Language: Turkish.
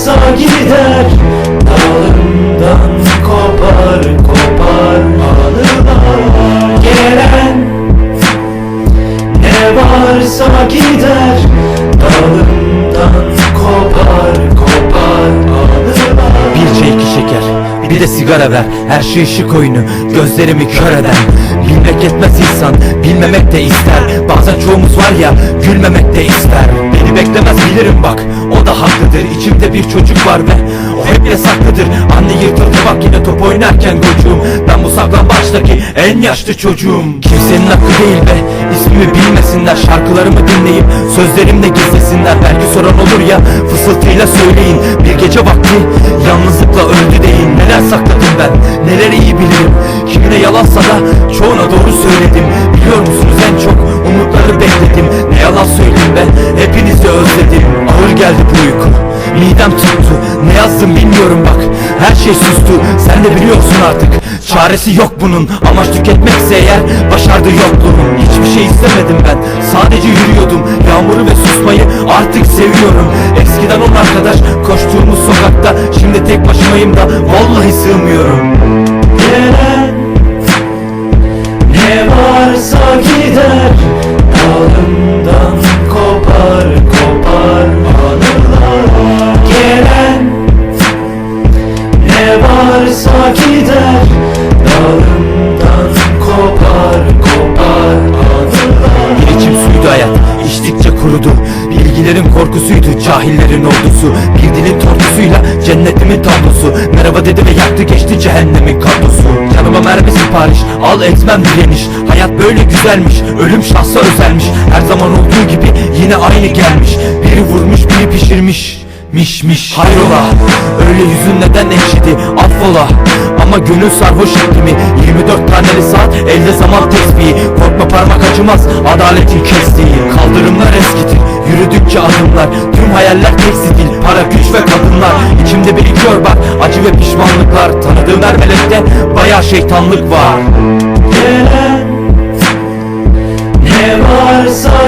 olsa gider Dalından kopar kopar alırlar Gelen ne varsa gider Dalından kopar kopar alırlar Bir şey iki şeker bir de sigara ver. Her şey ışık oyunu gözlerimi kör eden Bilmek etmez insan bilmemek de ister. Bazen çoğumuz var ya gülmemek de ister. Beni beklemez bilirim bak da haklıdır İçimde bir çocuk var ve o hep yasaklıdır. Anne yırtıldı bak yine top oynarken gocuğum Ben bu saklambaçtaki en yaşlı çocuğum. Kimsenin hakkı değil be ismimi bilmesinler Şarkılarımı dinleyip sözlerimle gizlesinler. Belki soran olur ya fısıltıyla söyleyin. Bir gece vakti yalnızlıkla öldü deyin. Neler sakladım ben neler iyi bilirim? Kimine yalansa da çoğuna doğru söyledim. Biliyor musunuz Midem tuttu? Ne yazdım bilmiyorum bak. Her şey sustu. Sen de biliyorsun artık. Çaresi yok bunun. Amaç tüketmekse eğer Başardı yokluğum Hiçbir şey istemedim ben. Sadece yürüyordum. Yağmuru ve susmayı artık seviyorum. Eskiden on arkadaş Koştuğumuz sokakta. Şimdi tek başımayım da Vallahi sığmıyorum ne varsa gider Dalından kopar kopar anılar. İçim suydu hayat içtikçe kurudu. Bilgilerin korkusuydu cahillerin ordusu. Bir dilin tortusuyla cennetimin tablosu. Merhaba dedi ve yaktı geçti cehennemin kablosu. Canıma mermi sipariş al etmem direniş Hayat böyle güzelmiş ölüm şahsa özelmiş. Her zaman olduğu gibi yine aynı gelmiş. Biri vurmuş biri pişirmiş Miş miş. Hayrola? Öyle yüzün neden ekşidi affola. Ama gönül sarhoş etti mi 24 taneli saat elde zaman tesbihi Korkma parmak acımaz. Adaletin kestiği. Kaldırımlar eskitir. Yürüdükçe adımlar. Tüm hayaller tek stil. Para güç ve kadınlar. İçimde birikiyor bak. Acı ve pişmanlıklar. Tanıdığım her melekte baya şeytanlık var. Gelen ne varsa